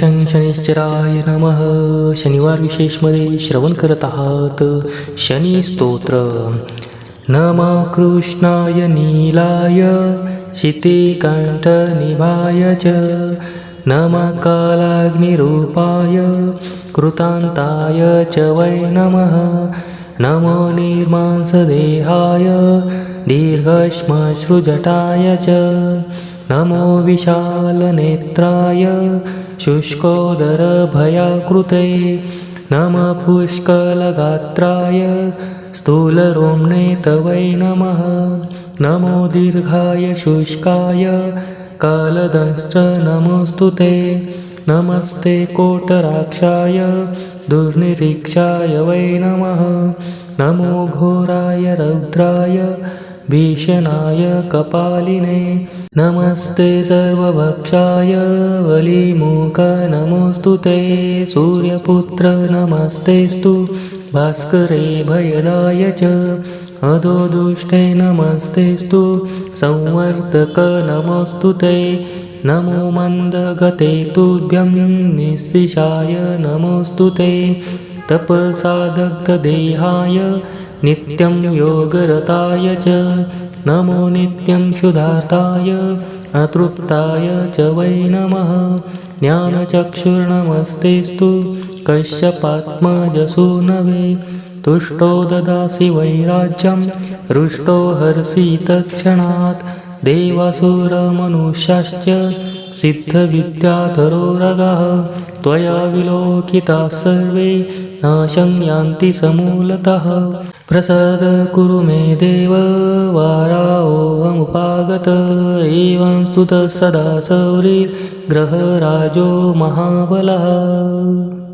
शं शनिश्चराय नमः. शनिवार विशेषमध्ये श्रवण करत आहात. शनी स्तोत्र. कृष्णाय नीलाय शितिकण्ठनिभाय च. नम कालाग्निरूपाय कृतान्ताय च वै नमः. नमो निर्मांसदेहाय दीर्घश्मश्रुजटाय च। नमो विशालनेत्राय शुष्कोदरभयाकृते। नमः पुष्कलगात्राय स्थूलरोम्णे तवै नमः। नमो दीर्घाय शुष्काय कालदंश्च नमोऽस्तु ते नमस्ते कोटराक्षाय दुर्निरीक्षाय वै नमः। नमो घोराय रौद्राय भीषणाय कपालिने। नमस्ते सर्वभक्षाय वलिमुख नमोऽस्तु ते। सूर्यपुत्र नमस्तेस्तु भास्करे भयदाय च। अधो दुष्टे नमस्तेस्तु संवर्धक नमोऽस्तु ते नमो मन्दगते तुभ्यं निःशिषाय नमोऽस्तु ते। तपसादग्धदेहाय नित्यं योगरताय च। नमो नित्यं क्षुधार्ताय अतृप्ताय च वै नमः। ज्ञानचक्षुर्नमस्तेस्तु कश्यपात्मजसूनवे तुष्टो ददासि वैराज्यं रुष्टो हर्षि तत्क्षणात् देवासुरमनुष्याश्च सिद्धविद्याधरोरगः त्वया विलोकिताः सर्वे नाशं यान्ति समूलतः। प्रसाद कुरु मे देव वाराओहमुपागत। एवं स्तुतः सदा सौरिर्ग्रहराजो महाबलः।